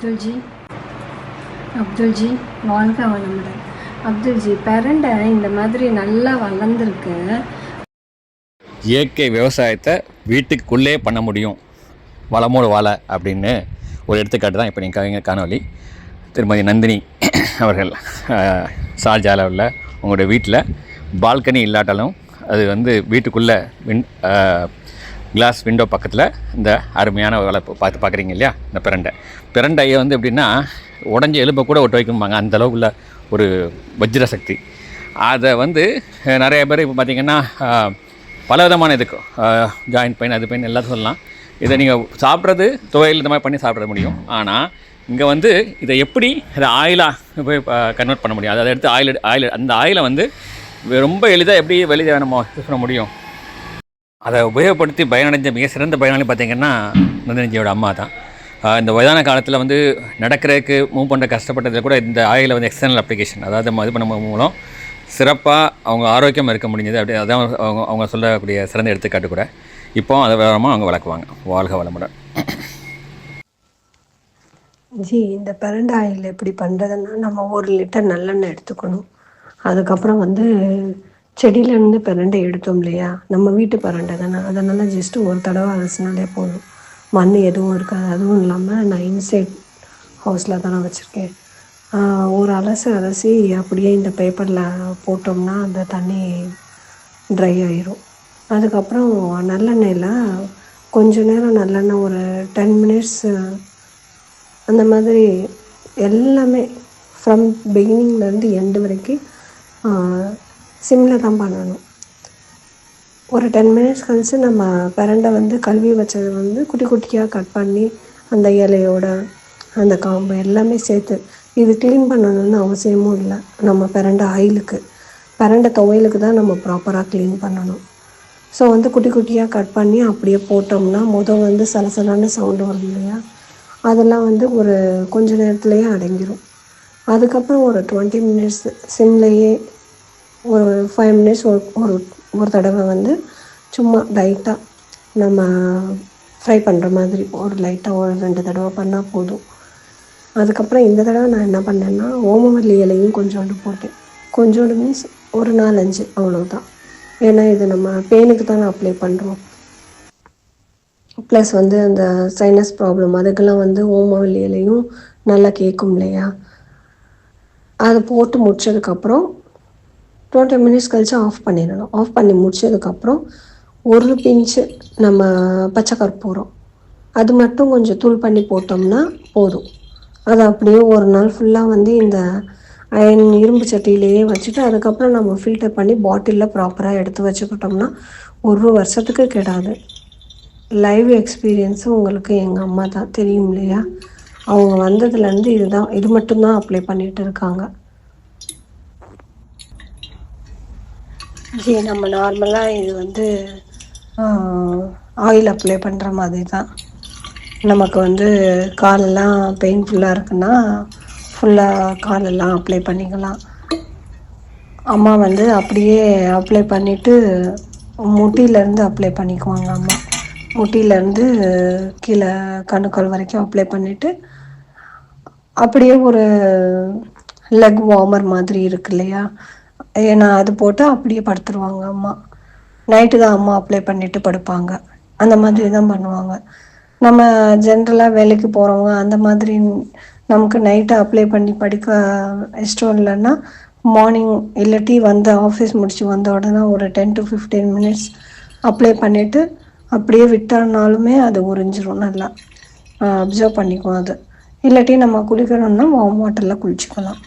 அப்துல்ஜி அப்துல்ஜி வாழ்க வளமுடன். அப்துல்ஜி பிரண்டை இந்த மாதிரி நல்லா வளர்ந்துருக்கு இயற்கை விவசாயத்தை வீட்டுக்குள்ளே பண்ண முடியும். வளமோடு வாழ அப்படின்னு ஒரு எடுத்துக்காட்டு தான் இப்போ நீங்கள் கவிஞர் காணொலி திருமதி நந்தினி அவர்கள் அஹ், ஷார்ஜாவில் உள்ள உங்களுடைய வீட்டில் பால்கனி இல்லாட்டாலும் அது வந்து வீட்டுக்குள்ளே வின் கிளாஸ் விண்டோ பக்கத்தில் இந்த அருமையான வேலை பார்த்து பார்க்குறீங்க இல்லையா? இந்த பிரண்டை. பிரண்டையை வந்து எப்படின்னா உடஞ்ச எலும்பை கூட ஒட்டு வைக்கும்பாங்க. அந்த ஒரு வஜ்ர சக்தி. அதை வந்து நிறைய பேர் இப்போ பார்த்திங்கன்னா பல விதமான இதுக்கு ஜாயிண்ட் பெயின் அது பெயின் எல்லாத்தையும் சொல்லலாம். இதை நீங்கள் சாப்பிட்றது துவையல் இந்த மாதிரி பண்ணி சாப்பிட முடியும். ஆனால் இங்கே வந்து இதை எப்படி இதை ஆயிலாக போய் கன்வெர்ட் பண்ண முடியும்? அதை எடுத்து ஆயில் ஆயில் அந்த ஆயிலை வந்து ரொம்ப எளிதாக எப்படி வெளியே நம்ம யூஸ் பண்ண முடியும்? அதை உபயோகப்படுத்தி பயனடைஞ்ச மிக சிறந்த பயனாளி பார்த்திங்கன்னா நந்தினிஜியோட அம்மா தான். இந்த வயதான காலத்தில் வந்து நடக்கிறதுக்கு மூவ் பண்ணுற கஷ்டப்பட்டதில் கூட இந்த ஆயில் வந்து எக்ஸ்டர்னல் அப்ளிகேஷன் அதாவது இது பண்ண மூலம் சிறப்பாக அவங்க ஆரோக்கியமாக இருக்க முடிஞ்சது. அப்படி அதான் அவங்க அவங்க சொல்லக்கூடிய சிறந்த எடுத்துக்காட்டு கூட. இப்போ அதை விவரமாக அவங்க வளர்க்குவாங்க. வாழ்க வளமுடன். ஜி இந்த பிரண்டை ஆயில் எப்படி பண்ணுறதுன்னா நம்ம ஒரு லிட்டர் நல்லெண்ணெய் எடுத்துக்கணும். அதுக்கப்புறம் வந்து செடியிலேருந்து பிரண்டை எடுத்தோம் இல்லையா? நம்ம வீட்டு பரண்டை தானே. அதனால் ஜஸ்ட்டு ஒரு தடவை அலசினாலே போதும். மண் எதுவும் இருக்காது. அதுவும் இல்லாமல் நான் இன்சைட் ஹவுஸில் தானே வச்சுருக்கேன். ஒரு அலசு அலசி அப்படியே இந்த பேப்பரில் போட்டோம்னா அந்த தண்ணி ட்ரை ஆயிரும். அதுக்கப்புறம் நல்லெண்ணெயில் கொஞ்ச நேரம் நல்லெண்ணெய் ஒரு டென் மினிட்ஸ் அந்த மாதிரி எல்லாமே ஃப்ரம் பிகினிங்லேருந்து எண்டு வரைக்கும் சிம்மில் தான் பண்ணணும். ஒரு டென் மினிட்ஸ் கழித்து நம்ம பிரண்டை வந்து கழுவி வச்சதை வந்து குட்டி குட்டியாக கட் பண்ணி அந்த இலையோட அந்த காம்பு எல்லாமே சேர்த்து இது க்ளீன் பண்ணணும்னு அவசியமும் இல்லை. நம்ம பிரண்டை ஆயிலுக்கு பிரண்டை துவையலுக்கு தான் நம்ம ப்ராப்பராக க்ளீன் பண்ணணும். ஸோ வந்து குட்டி குட்டியாக கட் பண்ணி அப்படியே போட்டோம்னா முதல் வந்து சலசலான சவுண்டு வரும் இல்லையா? அதெல்லாம் வந்து ஒரு கொஞ்ச நேரத்துலேயே அடங்கிரும். அதுக்கப்புறம் ஒரு டுவெண்ட்டி மினிட்ஸ் சிம்லேயே ஒரு ஃபைவ் மினிட்ஸ் ஒரு ஒரு ஒரு தடவை வந்து சும்மா லைட்டாக நம்ம ஃப்ரை பண்ணுற மாதிரி ஒரு லைட்டாக ஒரு ரெண்டு தடவை பண்ணால் போதும். அதுக்கப்புறம் இந்த தடவை நான் என்ன பண்ணேன்னா ஓமவல்லி இலையும் கொஞ்சோண்டு போட்டேன். கொஞ்சோண்டு மீன்ஸ் ஒரு நாலஞ்சு அவ்வளோதான் ஏன்னா இது நம்ம பேனுக்கு தானே அப்ளை பண்ணுறோம் ப்ளஸ் வந்து அந்த சைனஸ் ப்ராப்ளம் அதுக்கெல்லாம் வந்து ஓமவல்லி இலையும் நல்லா கேட்கும் இல்லையா? அதை போட்டு முடிச்சதுக்கப்புறம் டுவெண்ட்டி மினிட்ஸ் கழிச்சு ஆஃப் பண்ணிடணும். ஆஃப் பண்ணி முடிச்சதுக்கப்புறம் ஒரு பிஞ்சு நம்ம பச்சை கற்பூரம் அது மட்டும் கொஞ்சம் தூள் பண்ணி போட்டோம்னா போதும். அது அப்படியே ஒரு நாள் ஃபுல்லாக வந்து இந்த அயன் இரும்பு சட்டியிலேயே வச்சுட்டு அதுக்கப்புறம் நம்ம ஃபில்டர் பண்ணி பாட்டிலில் ப்ராப்பராக எடுத்து வச்சுக்கிட்டோம்னா ஒரு வருஷத்துக்கு கெடாது. லைவ் எக்ஸ்பீரியன்ஸும் உங்களுக்கு எங்கள் அம்மா தான் தெரியும் இல்லையா? அவங்க வந்ததுலேருந்து இதுதான் இது மட்டும்தான் அப்ளை பண்ணிகிட்டு இருக்காங்க. ஜி நம்ம நார்மலாக இது வந்து ஆயில் அப்ளை பண்ணுற மாதிரி தான் நமக்கு வந்து காலெல்லாம் பெயின்ஃபுல்லாக இருக்குன்னா ஃபுல்லாக காலெல்லாம் அப்ளை பண்ணிக்கலாம். அம்மா வந்து அப்படியே அப்ளை பண்ணிவிட்டு முட்டியிலேருந்து அப்ளை பண்ணிக்குவாங்க அம்மா. முட்டியிலேருந்து கீழே கணுக்கால் வரைக்கும் அப்ளை பண்ணிவிட்டு அப்படியே ஒரு லெக் வார்மர் மாதிரி இருக்கு இல்லையா? ஏன்னா அது போட்டு அப்படியே படுத்துருவாங்க அம்மா. நைட்டு தான் அம்மா அப்ளை பண்ணிட்டு படுப்பாங்க. அந்த மாதிரி தான் பண்ணுவாங்க. நம்ம ஜென்ரலாக வேலைக்கு போகிறவங்க அந்த மாதிரி நமக்கு நைட்டு அப்ளை பண்ணி படிக்க இஷ்டம் இல்லைன்னா மார்னிங் இல்லாட்டி வந்து ஆஃபீஸ் முடிச்சு வந்த உடனே ஒரு ten to fifteen minutes apply பண்ணிவிட்டு அப்படியே விட்டோம்னாலுமே அது உறிஞ்சிரும் நல்லா. அப்சர்வ் பண்ணிக்கும் அது. இல்லாட்டி நம்ம குளிக்கணும்னா வார்ம் வாட்டரில் குளிச்சுக்கலாம்.